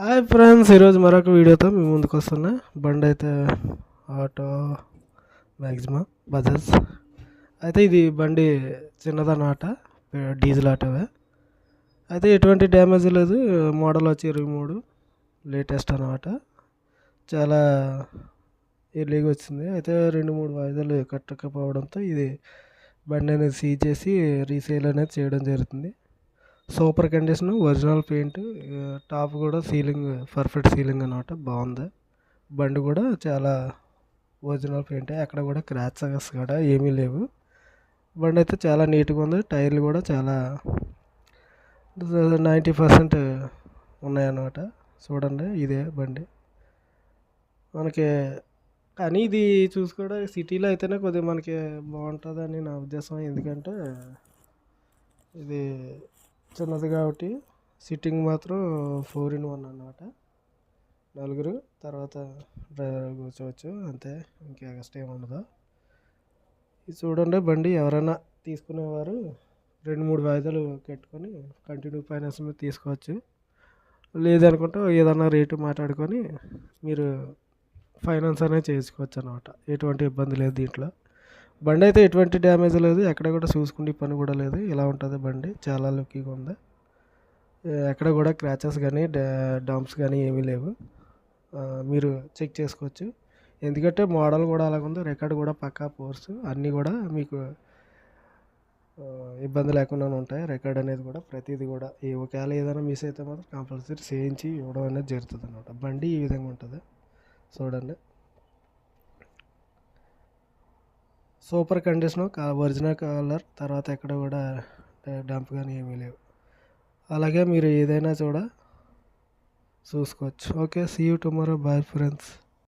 Hi friends ఈరోజు మరొక వీడియోతో మేము ముందుకు వస్తున్నా. బండి అయితే ఆటో మ్యాక్సిమం బజాజ్. అయితే ఇది బండి చిన్నదన్నమాట డీజిల్ ఆటోవే. అయితే ఎటువంటి డ్యామేజ్ లేదు మోడల్ వచ్చి ఇరవై మూడు లేటెస్ట్ అన్నమాట. చాలా ఎర్లీగా వచ్చింది. అయితే రెండు మూడు వాయిదాలు కట్టకపోవడంతో ఇది బండి అనేది సీజ్ చేసి రీసేల్ అనేది చేయడం జరుగుతుంది. Super condition original paint top కూడా సీలింగ్ పర్ఫెక్ట్ సీలింగ్ అనమాట బాగుంది. బండి కూడా చాలా ఒరిజినల్ పెయింట్ అక్కడ కూడా క్రాచెస్ కూడా ఏమీ లేవు. బండి అయితే చాలా నీట్గా ఉంది టైర్లు కూడా చాలా నైంటీ పర్సెంట్ ఉన్నాయన్నమాట. చూడండి ఇదే బండి. మనకి కానీ ఇది చూసుకోవడం సిటీలో అయితేనే కొద్దిగా మనకి బాగుంటుందని నా ఉద్దేశం. ఎందుకంటే ఇది చిన్నది కాబట్టి సిట్టింగ్ మాత్రం ఫోర్ ఇన్ వన్ అన్నమాట. నలుగురు తర్వాత డ్రైవర్ కూర్చోవచ్చు అంతే. ఇంకా ఎక్స్ట్రా ఏమి ఉండదు. ఇది చూడండి బండి ఎవరైనా తీసుకునేవారు రెండు మూడు వాయిదాలు కట్టుకొని కంటిన్యూ ఫైనాన్స్ మీద తీసుకోవచ్చు. లేదనుకుంటే ఏదన్నా రేటు మాట్లాడుకొని మీరు ఫైనాన్స్ అనేది చేసుకోవచ్చు అనమాట ఎటువంటి ఇబ్బంది లేదు దీంట్లో. బండి అయితే ఎటువంటి డ్యామేజ్ లేదు. ఎక్కడ కూడా చూసుకుంటే పని కూడా లేదు. ఇలా ఉంటుంది బండి. చాలా లుక్కీగా ఉంది. ఎక్కడ కూడా క్రాచెస్ కానీ డంప్స్ కానీ ఏమీ లేవు. మీరు చెక్ చేసుకోవచ్చు. ఎందుకంటే మోడల్ కూడా అలాగుంది రికార్డ్ కూడా పక్కా ఫోర్స్ అన్నీ కూడా మీకు ఇబ్బంది లేకుండా ఉంటాయి. రికార్డ్ అనేది కూడా ప్రతిదీ కూడా. ఏ ఒకవేళ ఏదైనా మిస్ అయితే మాత్రం కంపల్సరీ చేయించి ఇవ్వడం అనేది జరుగుతుంది అనమాట బండి ఈ విధంగా ఉంటుంది. చూడండి. సూపర్ కండిషన్ ఒరిజినల్ కలర్ తర్వాత ఎక్కడ కూడా డంప్ కానీ ఏమీ లేవు. అలాగే మీరు ఏదైనా కూడా చూసుకోవచ్చు. Okay see you tomorrow bye friends